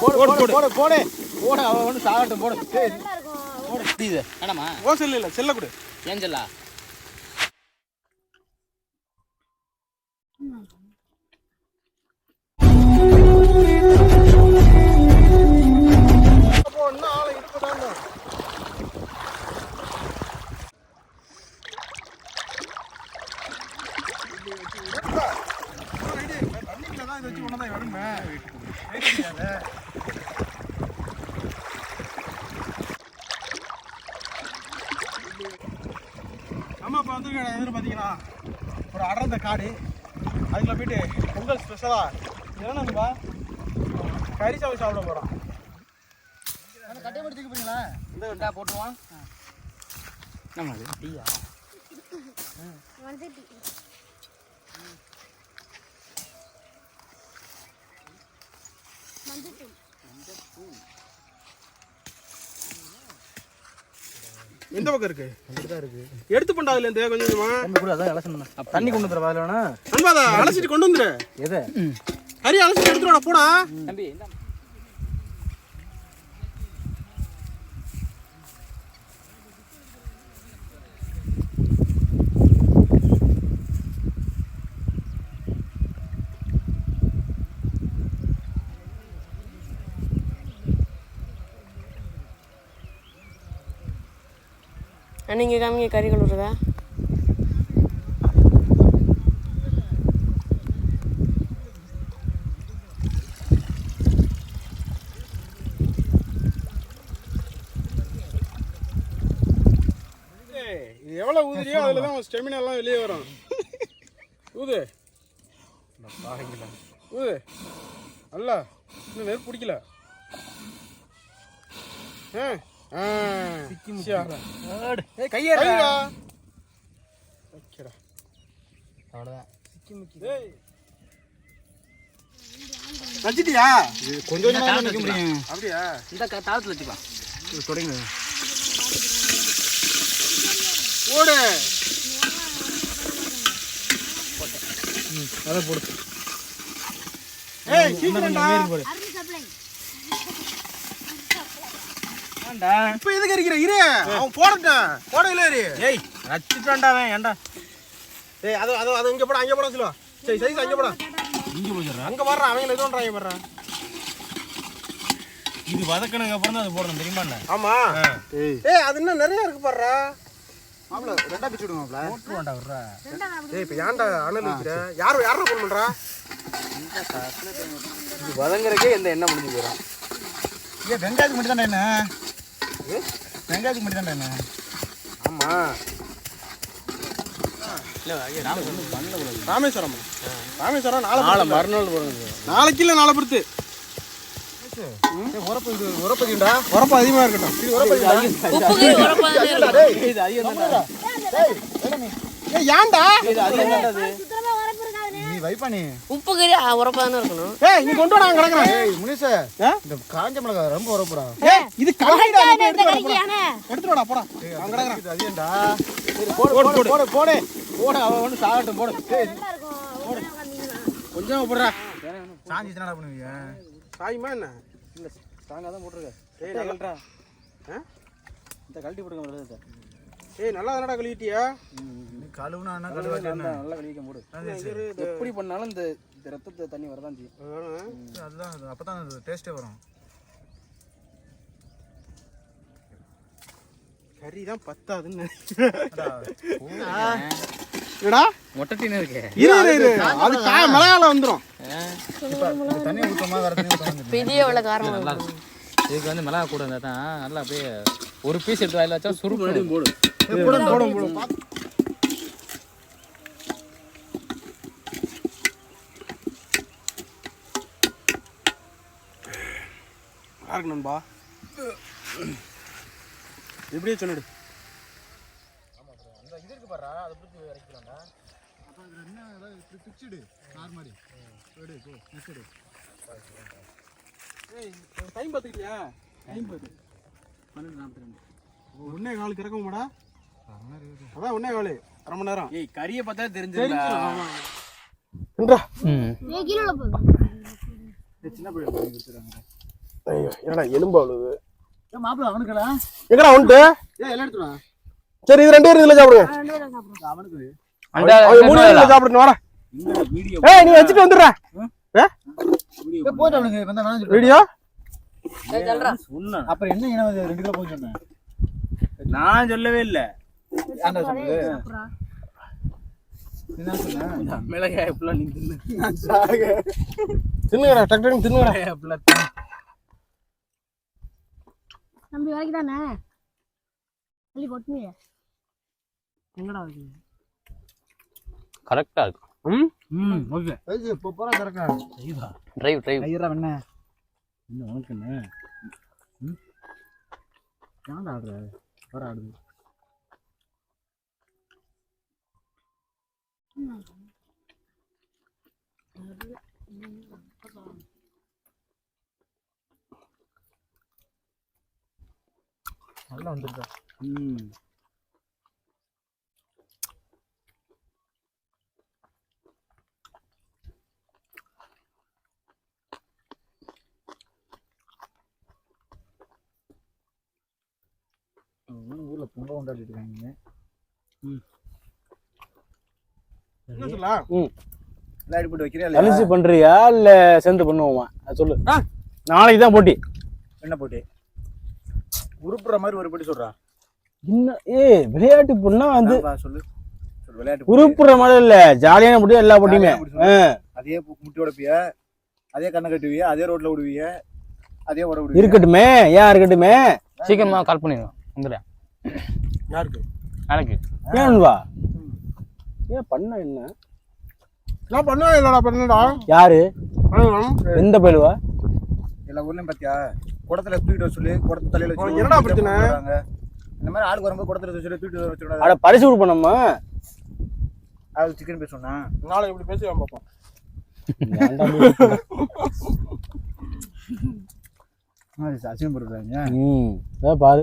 போடு போடு போடு போடு. போடு அவன் ஒன்று சாகட்டும் போடு. ஏய், போடு. இது வேணாமா ஓ செல்லு இல்லை செல்ல கொடு. அப்போ இன்னும் ஆளை இப்போதான் ஆமா இப்போ வந்து எதிர் பார்த்தீங்கன்னா ஒரு அடர்ந்த காடு. அதுக்குள்ள போயிட்டு பொங்கல் ஸ்பெஷலா என்னப்பா கறி சாவு சாப்பிட போகிறோம் கட்டைப்படுத்திக்க போறீங்களா இந்த போட்டுவான் நம்ம எந்த பக்கம் இருக்கு. இருக்கு. எடுத்து பண்ணா அதுல இருந்து கொஞ்சம் கொஞ்சமா. அதான் இலசணும் தண்ணி கொண்டு வந்துடுற பதில் வேணா. அன்பா அலசிட்டு கொண்டு வந்துரு. எதை? கறி அலசிட்டு எடுத்துட்டு போடா. தம்பி நீங்கள் காமிங்க கறி கழுவுறதா எவ்வளோ இது எவ்வளவு ஊதுறியோ அதில் தான் ஸ்டெமினாலாம் வெளியே வரும். ஊது. ஊது. அல்ல இன்னும் நெருப்பு பிடிக்கல. ஆ. வச்சிட்டியா? கொஞ்சம் அப்படியா? இந்த க- தாளத்துல இது தொடங்க ஓடு. அதை போடு. ஏய் சீக்கிரம்டா போடு இப்ப எதுக்கு இருக்கிற இரு. அவன் போடட்டும் போடல இரு ஏய் ரச்சிட்டான்டா அவன் ஏன்டா? ஏய் அது அது அது இங்க போட அங்க போட சொல்லுவா சரி சரி அங்க போட. இங்கே அங்க வர்றான் அவங்க எதுவும் பண்றாங்க வர்றான் இது வதக்கணுக்கு அப்புறம் தான் அது போடணும் தெரியுமாண்ணா ஆமா. ஏய். ஏய் அது இன்னும் நிறைய இருக்கு பாருடா. மாப்ள ரெண்டா பிச்சு விடுங்க மாப்ள போட்டுருவான்டா விட்றா. ஏய் இப்ப ஏன்டா அனல் வைக்கிற யாரும் யாரும் ஃபோன் பண்றா? இது வதங்குறக்கே இந்த எண்ணெய் முடிஞ்சு போயிடும். வெங்காயத்துக்கு மட்டும் தான்டா என்ன வெங்காயத்துக்கு மட்டும் தான்டா என்ன ஆமா. இல்லை நாம வந்து பண்ணல கூடாது ராமேஸ்வரம்? ராமேஸ்வரம் நாளை நாளை. மறுநாள் நாளைக்கு இல்ல நாளை பொறுத்து. உரப்பு இது உரப்பதிண்டா உரப்பு அதிகமா இருக்கட்டும். இது உரப்பு வைப்பா நீ உப்பு கறி உரப்பாக தானே இருக்கணும். ஏய் நீ கொண்டு வாடா அங்க கிடக்குறேன். ஏய் ஆ? இந்த காஞ்ச மிளகா ரொம்ப உரப்புடா. ஏய் இது கலக்கிடா எடுத்து வாடா எடுத்து வாடா போடா. அங்க கிடக்குறேன் இது போடு போடு போடு. போடு போடு. அவன் ஒன்று சாகட்டும் போடு. கொஞ்சம் போடுறா. சாஞ்சி என்னடா பண்ணுவீங்க? சாயுமா என்ன? இல்லை தான் போட்டிருக்க. ஏய் ஆ? இந்த கழட்டி போடுங்க ஏய் நல்லா தானடா கழுவிட்டியா. நீ கழுவுனா என்ன நல்லா அது சரி. எப்படி பண்ணாலும் இந்த இந்த ரத்தத்தை தண்ணி வரதான் செய்யும். அதுதான் அது அப்பதான் அது டேஸ்டே வரும். கறி தான் பத்தாதுன்னு என்னடா? மொட்டட்டின்னு இருக்கு. இரு இரு இரு. அது காய மிளகால இந்த தண்ணி ஊத்தமா வேற தண்ணி பெரிய எவ்வளோ காரணம் நல்லா இருக்கும் இதுக்கு வந்து மிளகா கூட இருந்தால் தான் நல்லா அப்படியே ஒரு பீஸ் எடுத்து வாயில வச்சா சுருப்பு போடு. போடும் போடும் போடும் இருக்கு நண்பா. எப்படியே சொல்லிடு அந்த இது இருக்கு பாரு அதை பிடிச்சி இறக்கிக்கலாம்டா அப்போ இதுல என்ன ஏதாவது இப்படி பிச்சிடு நார் மாதிரி எடு போ நெக்ஸ்ட் எடு ஏய் டைம் பார்த்துக்கிட்டியா டைம் பார்த்து பன்னெண்டு நாற்பத்தி ரெண்டு ஒன்னே கால் கிறக்குமாடா அதான் ஒன்னே கால் அரை மணி நேரம் ஏய் கறியை பார்த்தா தெரிஞ்சிருந்தா சின்ன பிள்ளை ஐயோ என்னடா எலும்பு அவ்வளவு மாப்பிள்ள அவனுக்குலாம் எங்கடா எடுத்துருவா சரி இது ரெண்டு பேரும் இதுல சாப்பிடுங்க. அவனுக்கு. மூணு பேரும் சாப்பிடுங்க வாடா. இந்த வீடியோ ஏய் நீ வச்சுட்டு வந்துடுற. போட்டு அவனுக்கு வீடியோ? அப்புறம் என்ன இனம் ரெண்டு கிலோ போய் சொன்னேன் நான் சொல்லவே இல்ல. மிளகாய் ஃபுல்லா நீ தின்னு தின்னுங்கடா டக்கு டக்கு தின்னுங்கடா. ஃபுல்லா தம்பி வரைக்கும் தானே? தள்ளி கொட்டுங்க எங்கடா இருக்கு கரெக்டா இருக்கும் ம்? ம் ஓகே. இப்போ போறா திறக்க. டிரைவ் டிரைவ் ஐயரா என்ன என்ன உனக்கு என்ன? ம்? ஏன்டா ஆடுற? வர ஆடுது நல்லா வந்துருக்கா ம் ஊர்ல பொங்கல் கொண்டாடிட்டு இருக்காங்க என்ன சொல்லலாம் விளையாடி போட்டு இல்லையா? பண்றியா இல்ல சேர்ந்து பண்ணுவோமா? அது சொல்லு. ஆ. நாளைக்கு தான் போட்டி. என்ன போட்டு? உருப்புற மாதிரி ஒரு போட்டி சொல்றா. இன்னும் ஏய் விளையாட்டு பொண்ணா வந்து சொல்லு. சொல்லு விளையாட்டு. உருப்புற மாதிரி இல்ல. ஜாலியான போட்டி எல்லா போட்டியுமே. அதே முட்டி உடைப்பிய? அதே கண்ணை கட்டுவிய? அதே ரோட்ல விடுவிய அதே உட விடுவிய? இருக்கட்டுமே. ஏன் இருக்கட்டுமே? சீக்கிரமா கால் பண்ணிடுவோம் வந்துடுறேன் யாருக்கு? நாளைக்கு ஏன் வா ஏன் பண்ண என்ன? நான் பண்ணவே இல்லடா பண்ணடா யாரு? எந்த பயிலுவா எல்லா ஊர்லயும் பாத்தியா? குடத்துல தூக்கிட்டு வர சொல்லி குடத்தை தலையில வச்சு என்னடா பிரச்சனை? இந்த மாதிரி ஆளுக்கு வரும்போது குடத்துல வச்சு தூக்கிட்டு வர வச்சுடாத. அட பரிசு கொடுப்போம் அது சிக்கன் பீஸ் சொன்னா. நாளைக்கு இப்படி பேசுவான் பார்ப்போம் அசிங்கம் போடுறாங்க ம் பாரு.